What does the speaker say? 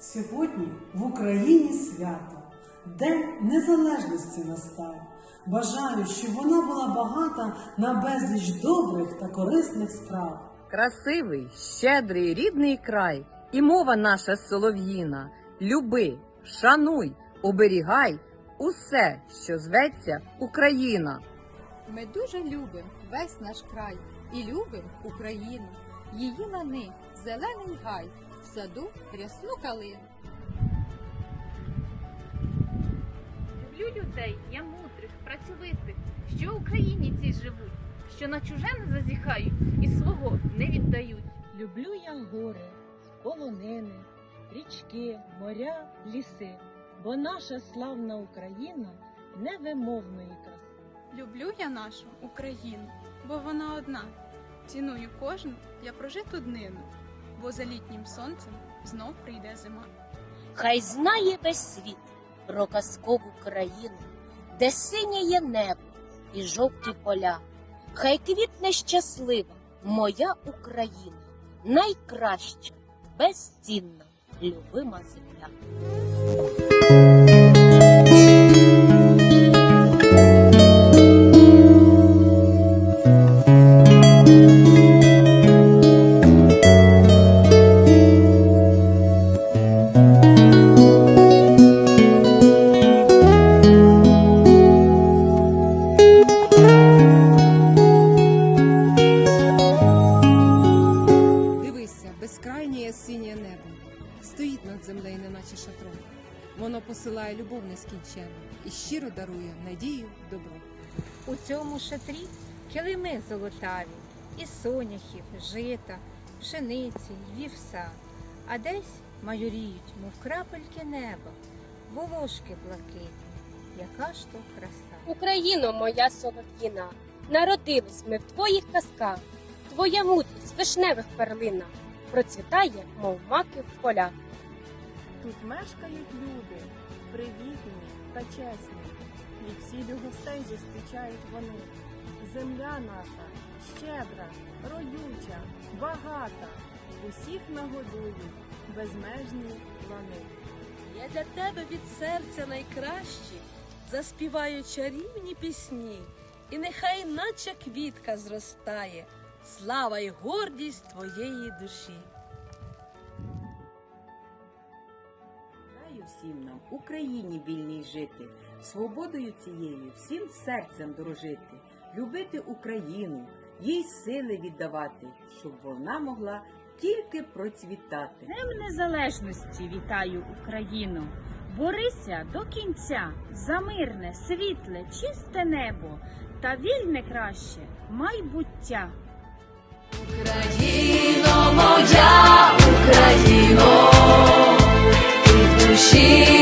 Сьогодні в Україні свято, День Незалежності настав. Бажаю, щоб вона була багата на безліч добрих та корисних справ. Красивий, щедрий, рідний край, і мова наша солов'їна. Люби, шануй, оберігай усе, що зветься Україна. Ми дуже любимо весь наш край і любимо Україну. Її лани, зелений гай, в саду рясну калину. Люблю людей, я мудрих, працьовитих, що в Україні цій живуть, що на чуже не зазіхають і свого не віддають. Люблю я гори, полонини, річки, моря, ліси, бо наша славна Україна невимовної краси. Люблю я нашу Україну, бо вона одна. Ціную кожну я прожиту днину, бо за літнім сонцем знов прийде зима. Хай знає весь світ про казкову країну, де синє небо і жовті поля. Хай квітне щаслива моя Україна, найкраща, безцінна, любима земля. Землею, неначе шатром. Воно посилає любов нескінченну і щиро дарує надію, добро. У цьому шатрі килими золотаві, і соняхів, жита, пшениці, й вівса, а десь майоріють, мов крапельки неба, волошки блакитні. Яка ж то краса! Україно, моя солов'їна, народились ми в твоїх казках. Твоя мудрість вишневих перлина процвітає, мов маки в полях. Тут мешкають люди, привітні та чесні. Від сілю гостей зустрічають вони. Земля наша щедра, родюча, багата. Усіх нагодують безмежні лани. Я для тебе від серця найкращі, заспіваю чарівні пісні, і нехай наче квітка зростає, слава й гордість твоєї душі. Всім нам Україні вільній жити, свободою цією всім серцем дорожити, любити Україну, їй сили віддавати, щоб вона могла тільки процвітати. Днем Незалежності вітаю Україну. Борися до кінця за мирне, світле, чисте небо та вільне краще майбуття. Україно, моя Україно, ти в душі